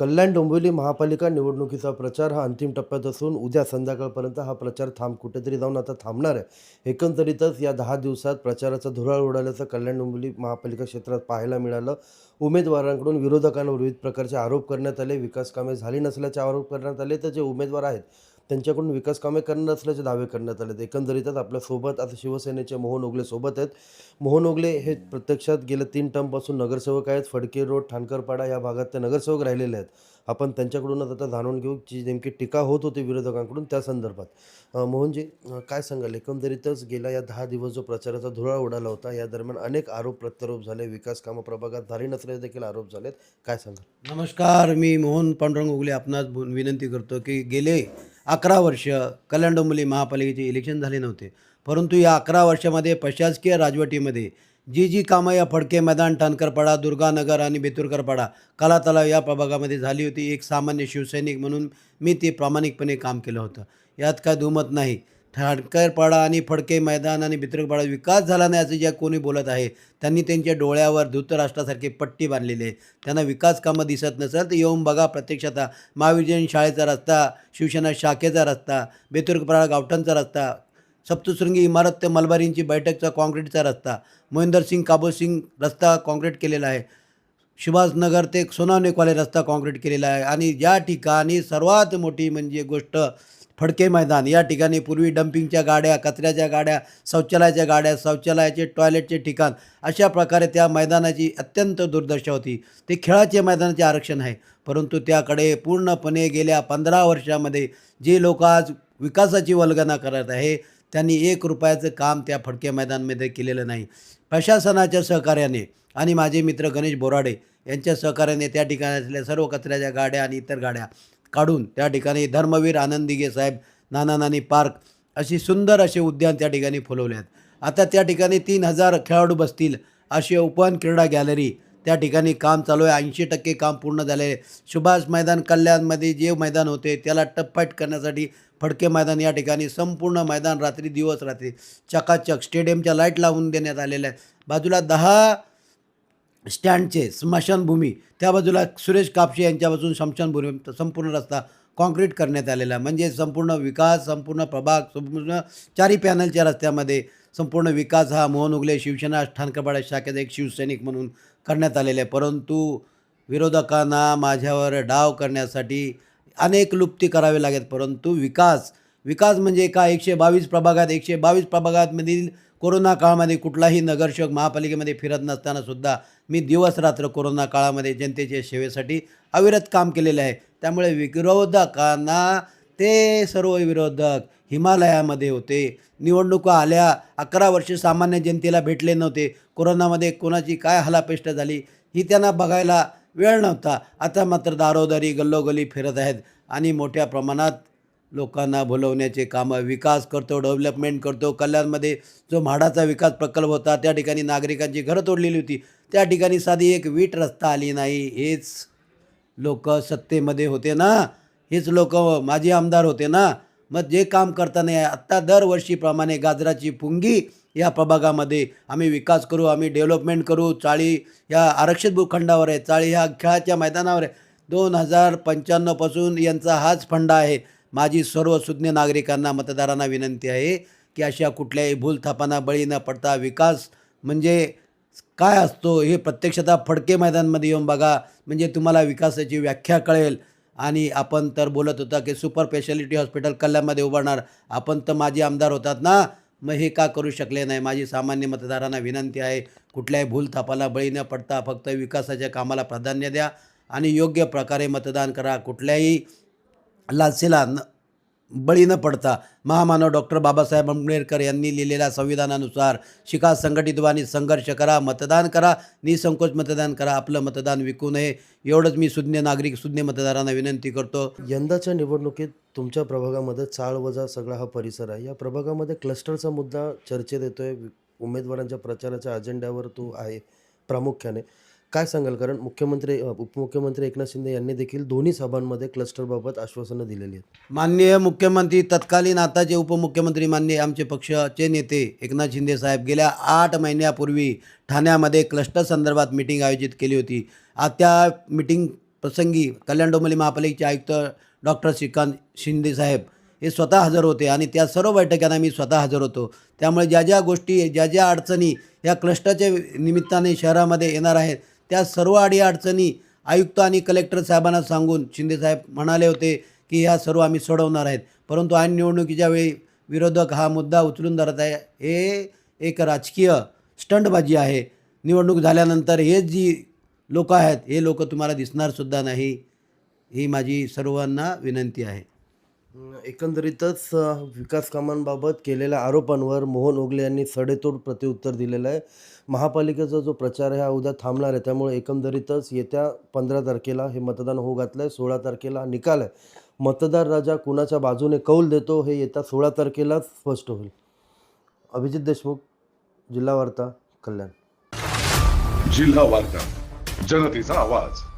कल्याण डोंबिवली महापालिका निवडणुकीचा प्रचार हा अंतिम टप्प्यात असून उद्या संध्याकाळपर्यंत हा प्रचार थांब कुठेतरी जाऊन आता थांबणार आहे. एकंदरीतच या दहा दिवसात प्रचाराचा धुराळ उडाल्याचं कल्याण डोंबिवली महापालिका क्षेत्रात पाहायला मिळालं. उमेदवारांकडून विरोधकांवर विविध प्रकारचे आरोप करण्यात आले. विकास कामे झाली नसल्याचे आरोप करण्यात आले. तर जे उमेदवार आहेत त्यांच्याकडून विकास कामे करणार असल्याचे दावे करण्यात आले एकंदरीतच आपल्यासोबत आता शिवसेनेचे मोहन ओगले सोबत आहेत. मोहन ओगले हे प्रत्यक्षात गेल्या तीन टर्मपासून नगरसेवक आहेत. फडके रोड ठाणकरपाडा या भागात ते नगरसेवक राहिलेले आहेत. आपण त्यांच्याकडूनच आता जाणून घेऊ जी नेमकी टीका होत होती विरोधकांकडून त्या संदर्भात. मोहनजी काय सांगाल? एकंदरीतच गेल्या या दहा दिवस जो प्रचाराचा धुळा उडाला होता या दरम्यान अनेक आरोप प्रत्यारोप झाले. विकास कामं प्रभागात झाली नसल्याचे देखील आरोप झालेत. काय सांगाल? नमस्कार. मी मोहन पांडुरंग ओगले आपणास बोल- विनंती करतो की गेले अकरा वर्ष कल्याण डोंबिवली महापालिकेचे इलेक्शन झाले नव्हते. परंतु या अकरा वर्षामध्ये प्रशासकीय राजवटीमध्ये जी जी कामं या फडके मैदान ठाणकरपाडा दुर्गानगर आणि बेतुरकरपाडा कला तलाव या प्रभागामध्ये झाली होती. एक सामान्य शिवसैनिक म्हणून मी ते प्रामाणिकपणे काम केलं होतं. यात काय दुमत नाही. ठाणकरपाडा आणि फडके मैदान आणि भित्रकपाडा विकास झाला नाही असं ज्या कोणी बोलत आहे त्यांनी त्यांच्या डोळ्यावर धृतराष्ट्रासारखी पट्टी बांधलेली आहे. त्यांना विकास कामं दिसत नसेल तर येऊन बघा प्रत्यक्षात महावीरजन शाळेचा रस्ता शिवसेना शाखेचा रस्ता बेतुरकपाडा गावठांचा रस्ता सप्तशृंगी इमारत ते मलबारींची बैठकचा काँक्रीटचा रस्ता महेंदर सिंग काबूल सिंग रस्ता काँक्रीट केलेला आहे सुभाषनगर ते सोनावणेकवाले रस्ता काँक्रीट केलेला आहे. आणि या ठिकाणी सर्वात मोठी म्हणजे गोष्ट फडके मैदान. या ठिकाणी पूर्वी डम्पिंगच्या गाड्या कचऱ्याच्या गाड्या शौचालयाच्या गाड्या शौचालयाचे टॉयलेटचे ठिकाण अशा प्रकारे त्या मैदानाची अत्यंत दुर्दशा होती. ते खेळाचे मैदानाचे आरक्षण आहे. परंतु त्याकडे पूर्णपणे गेल्या पंधरा वर्षामध्ये जे लोक आज विकासाची वल्गना करत आहे त्यांनी एक रुपयाचं काम त्या फडके मैदानमध्ये केलेलं नाही. प्रशासनाच्या सहकार्याने आणि माझे मित्र गणेश बोराडे यांच्या सहकार्याने त्या ठिकाणातल्या सर्व कचऱ्याच्या गाड्या आणि इतर गाड्या काढून त्या ठिकाणी धर्मवीर आनंदिगे साहेब नाना नानी पार्क अशी सुंदर असे उद्यान त्या ठिकाणी फुलवले आहेत. आता त्या ठिकाणी तीन हजार खेळाडू बसतील अशी ओपन क्रीडा गॅलरी त्या ठिकाणी काम चालू आहे. ऐंशी टक्के काम पूर्ण झाले आहे. सुभाष मैदान कल्याणमध्ये जे मैदान होते त्याला टप्पाईट करण्यासाठी फडके मैदान या ठिकाणी संपूर्ण मैदान रात्री दिवस रात्री चकाचक स्टेडियमच्या लाइट लावून देण्यात आलेल्या आहे बाजूला दहा स्टँडचे स्मशानभूमी त्या बाजूला सुरेश कापशे यांच्यापासून स्मशानभूमी संपूर्ण रस्ता कॉन्क्रीट करण्यात आलेला आहे. म्हणजे संपूर्ण विकास संपूर्ण प्रभाग संपूर्ण चारी पॅनलच्या रस्त्यामध्ये संपूर्ण विकास हा मोहन उगले शिवसेना ठाणकरपाडा शाखेचा एक शिवसैनिक म्हणून करण्यात आलेला आहे. परंतु विरोधकांना माझ्यावर डाव करण्यासाठी अनेक लुप्ती करावे लागेल परंतु विकास विकास म्हणजे का? एकशे बावीस प्रभागात एकशे बावीस प्रभागातमधील कोरोना काळामध्ये कुठलाही नगरसेवक महापालिकेमध्ये फिरत नसतानासुद्धा मी दिवस रात्र कोरोना काळामध्ये जनतेच्या सेवेसाठी अविरत काम केलेलं आहे. त्यामुळे विरोधकांना ते सर्व विरोधक हिमालयामध्ये होते. निवडणुका आल्या अकरा वर्ष सामान्य जनतेला भेटले नव्हते. कोरोनामध्ये कोणाची काय हलापेष्ट झाली ही त्यांना बघायला वेळ नव्हता. आता मात्र दारोदारी गल्लोगल्ली फिरत आहेत आणि मोठ्या प्रमाणात लोकांना बोलवण्याचे कामं विकास करतो डेव्हलपमेंट करतो. कल्याणमध्ये जो म्हाडाचा विकास प्रकल्प होता त्या ठिकाणी नागरिकांची घरं तोडलेली होती. त्या ठिकाणी साधी एक वीट रस्ता आली नाही. हेच लोक सत्तेमध्ये होते ना. हेच लोक माजी आमदार होते ना. मग जे काम करताना आत्ता दरवर्षीप्रमाणे गाजराची पुंगी या प्रभागामध्ये आम्ही विकास करू आम्ही डेव्हलपमेंट करू. चाळी या आरक्षित भूखंडावर आहे. चाळी ह्या खेळाच्या मैदानावर आहे. दोन हजार पंच्याण्णवपासून यांचा हाच फंडा आहे. माझी सर्व सुज्ञ नागरिकांना मतदारांना विनंती आहे की अशा कुठल्याही भूलथापांना बळी न पडता विकास म्हणजे काय असतो हे प्रत्यक्षतः फडके मैदानमध्ये येऊन बघा. म्हणजे तुम्हाला विकासाची व्याख्या कळेल. आणि आपण तर बोलत होता की सुपर स्पेशालिटी हॉस्पिटल कल्याणमध्ये उभारणार. आपण तर माझे आमदार होतात ना. मग हे का करू शकले नाही? माझी सामान्य मतदारांना विनंती आहे कुठल्याही भूलथापाला बळी न पडता फक्त विकासाच्या कामाला प्राधान्य द्या. आणि योग्य प्रकारे मतदान करा. कुठल्याही लालसेला न बळी न पडता महामानव डॉक्टर बाबासाहेब आंबेडकर यांनी लिहिलेल्या संविधानानुसार शिका संघटित व्हा आणि संघर्ष करा मतदान करा निसंकोच मतदान करा आपलं मतदान विकू नये. एवढंच मी सुज्ञ नागरिक सुज्ञ मतदारांना विनंती करतो. यंदाच्या निवडणुकीत तुमच्या प्रभागामध्ये चाळवजा सगळा हा परिसर आहे. या प्रभागामध्ये क्लस्टरचा मुद्दा चर्चेत येतोय. उमेदवारांच्या प्रचाराच्या अजेंड्यावर तो आहे प्रामुख्याने. काय सांगाल? कारण मुख्यमंत्री उपमुख्यमंत्री एकनाथ शिंदे यांनी देखील दोन्ही सभांमध्ये क्लस्टरबाबत आश्वासनं दिलेली आहेत. माननीय मुख्यमंत्री तत्कालीन आताचे उपमुख्यमंत्री माननीय आमचे पक्षाचे नेते एकनाथ शिंदे साहेब गेल्या आठ महिन्यापूर्वी ठाण्यामध्ये क्लस्टर संदर्भात मिटिंग आयोजित केली होती. आ त्या मिटिंग प्रसंगी कल्याण डोंबली महापालिकेचे आयुक्त डॉक्टर श्रीकांत शिंदे साहेब हे स्वतः हजर होते आणि त्या सर्व बैठकांना मी स्वतः हजर होतो. त्यामुळे ज्या ज्या गोष्टी ज्या ज्या अडचणी या क्लस्टरच्या निमित्ताने शहरामध्ये येणार आहेत त्या सर्व अडीअडचणी आयुक्त आणि कलेक्टर साहेबांना सांगून शिंदेसाहेब म्हणाले होते की ह्या सर्व आम्ही सोडवणार आहेत. परंतु ऐन निवडणुकीच्या वेळी विरोधक हा मुद्दा उचलून धरत आहे. हे एक राजकीय स्टंटबाजी आहे. निवडणूक झाल्यानंतर हे जी लोक आहेत हे लोक तुम्हाला दिसणारसुद्धा नाही ही माझी सर्वांना विनंती आहे. एकंदरीतच विकास कामांबाबत केलेल्या आरोपांवर मोहन ओगले यांनी सडेतोड प्रत्युत्तर दिलेलं आहे. महापालिकेचा जो प्रचार आहे हा उद्या थांबणार आहे. त्यामुळे एकंदरीतच येत्या पंधरा तारखेला हे मतदान होऊ घातलं आहे सोळा तारखेला निकाल आहे. मतदार राजा कुणाच्या बाजूने कौल देतो हे येत्या सोळा तारखेलाच स्पष्ट होईल. अभिजित देशमुख जिल्हा वार्ता कल्याण. जिल्हा वार्ता जनतेचा आवाज.